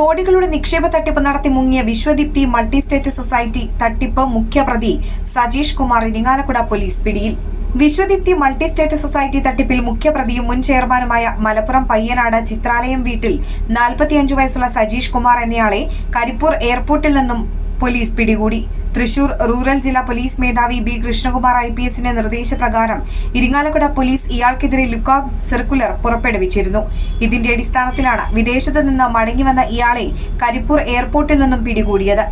കോടികളുടെ നിക്ഷേപ തട്ടിപ്പ് നടത്തി മുങ്ങിയ വിശ്വദീപ്തി മൾട്ടി സ്റ്റേറ്റ് സൊസൈറ്റി തട്ടിപ്പ് മുഖ്യപ്രതി സജീഷ് കുമാർ ഇരിങ്ങാലക്കുട പോലീസ് പിടിയിൽ. വിശ്വദീപ്തി മൾട്ടി സ്റ്റേറ്റ് സൊസൈറ്റി തട്ടിപ്പിൽ മുഖ്യപ്രതിയും മുൻ ചെയർമാനുമായ മലപ്പുറം പയ്യനാട് ചിത്രാലയം വീട്ടിൽ നാൽപ്പത്തിയഞ്ചു വയസ്സുള്ള സജീഷ് കുമാർ എന്നയാളെ കരിപ്പൂർ എയർപോർട്ടിൽ നിന്നും പോലീസ് പിടികൂടി. തൃശൂർ റൂറൽ ജില്ലാ പോലീസ് മേധാവി ബി കൃഷ്ണകുമാർ ഐ പി എസിന്റെ നിർദ്ദേശപ്രകാരം ഇരിങ്ങാലക്കുട പോലീസ് ഇയാൾക്കെതിരെ ലുക്കൌട്ട് സർക്കുലർ പുറപ്പെടുവിച്ചിരുന്നു. ഇതിന്റെ അടിസ്ഥാനത്തിലാണ് വിദേശത്തു നിന്ന് മടങ്ങിവന്ന ഇയാളെ കരിപ്പൂർ എയർപോർട്ടിൽ നിന്നും പിടികൂടിയത്.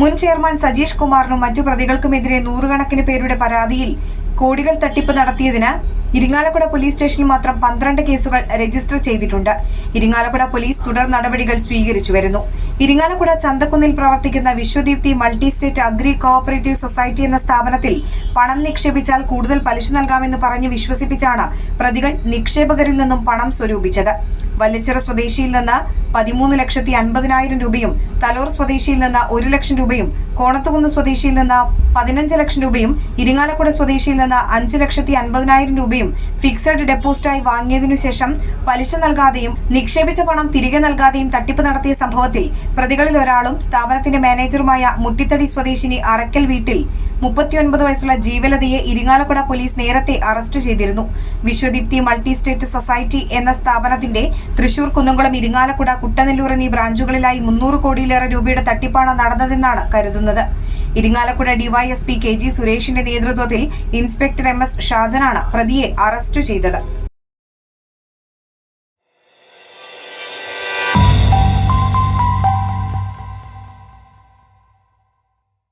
മുൻ ചെയർമാൻ സജീഷ് കുമാറിനും മറ്റു പ്രതികൾക്കുമെതിരെ നൂറുകണക്കിന് പേരുടെ പരാതിയിൽ കോടികൾ തട്ടിപ്പ് നടത്തിയതിന് ഇരിങ്ങാലക്കുട പോലീസ് സ്റ്റേഷനിൽ മാത്രം പന്ത്രണ്ട് കേസുകൾ രജിസ്റ്റർ ചെയ്തിട്ടുണ്ട്. ഇരിങ്ങാലക്കുട പോലീസ് തുടർ നടപടികൾ സ്വീകരിച്ചു വരുന്നു. ഇരിങ്ങാലക്കുട ചന്തക്കുന്നിൽ പ്രവർത്തിക്കുന്ന Vishwadeepthi multi state agri cooperative society എന്ന സ്ഥാപനത്തിൽ പണം നിക്ഷേപിച്ചാൽ കൂടുതൽ പലിശ നൽകാമെന്ന് പറഞ്ഞ് വിശ്വസിപ്പിച്ചാണ് പ്രതികൾ നിക്ഷേപകരിൽ നിന്നും പണം സ്വരൂപിച്ചത്. വല്ലച്ചിറ സ്വദേശിയിൽ നിന്ന് പതിമൂന്ന് ലക്ഷത്തി അൻപതിനായിരം രൂപയും തലോർ സ്വദേശിയിൽ നിന്ന് ഒരു ലക്ഷം രൂപയും കോണത്തുകുന്ന് സ്വദേശിയിൽ നിന്ന് പതിനഞ്ച് ലക്ഷം രൂപയും ഇരിങ്ങാലക്കുട സ്വദേശിയിൽ നിന്ന് അഞ്ച് ലക്ഷത്തി അൻപതിനായിരം രൂപയും ഫിക്സഡ് ഡെപ്പോസിറ്റായി വാങ്ങിയതിനു ശേഷം പലിശ നൽകാതെയും നിക്ഷേപിച്ച പണം തിരികെ നൽകാതെയും തട്ടിപ്പ് നടത്തിയ സംഭവത്തിൽ പ്രതികളിൽ ഒരാളും സ്ഥാപനത്തിന്റെ മാനേജറുമായ മുട്ടിത്തടി സ്വദേശിനി അറക്കൽ വീട്ടിൽ മുപ്പത്തിയൊൻപത് വയസ്സുള്ള ജീവലതയെ ഇരിങ്ങാലക്കുട പോലീസ് നേരത്തെ അറസ്റ്റ് ചെയ്തിരുന്നു. വിശ്വദീപ്തി മൾട്ടി സ്റ്റേറ്റ് സൊസൈറ്റി എന്ന സ്ഥാപനത്തിന്റെ തൃശൂർ കുന്നംകുളം ഇരിങ്ങാലക്കുട കുട്ടനെല്ലൂർ എന്നീ ബ്രാഞ്ചുകളിലായി മുന്നൂറ് കോടിയിലേറെ രൂപയുടെ തട്ടിപ്പാണ് നടന്നതെന്നാണ് കരുതുന്നത്. ഇരിങ്ങാലക്കുട ഡിവൈഎസ്പി കെ ജി സുരേഷിന്റെ നേതൃത്വത്തിൽ ഇൻസ്പെക്ടർ എം എസ് ഷാജനാണ് പ്രതിയെ അറസ്റ്റ് ചെയ്തത്.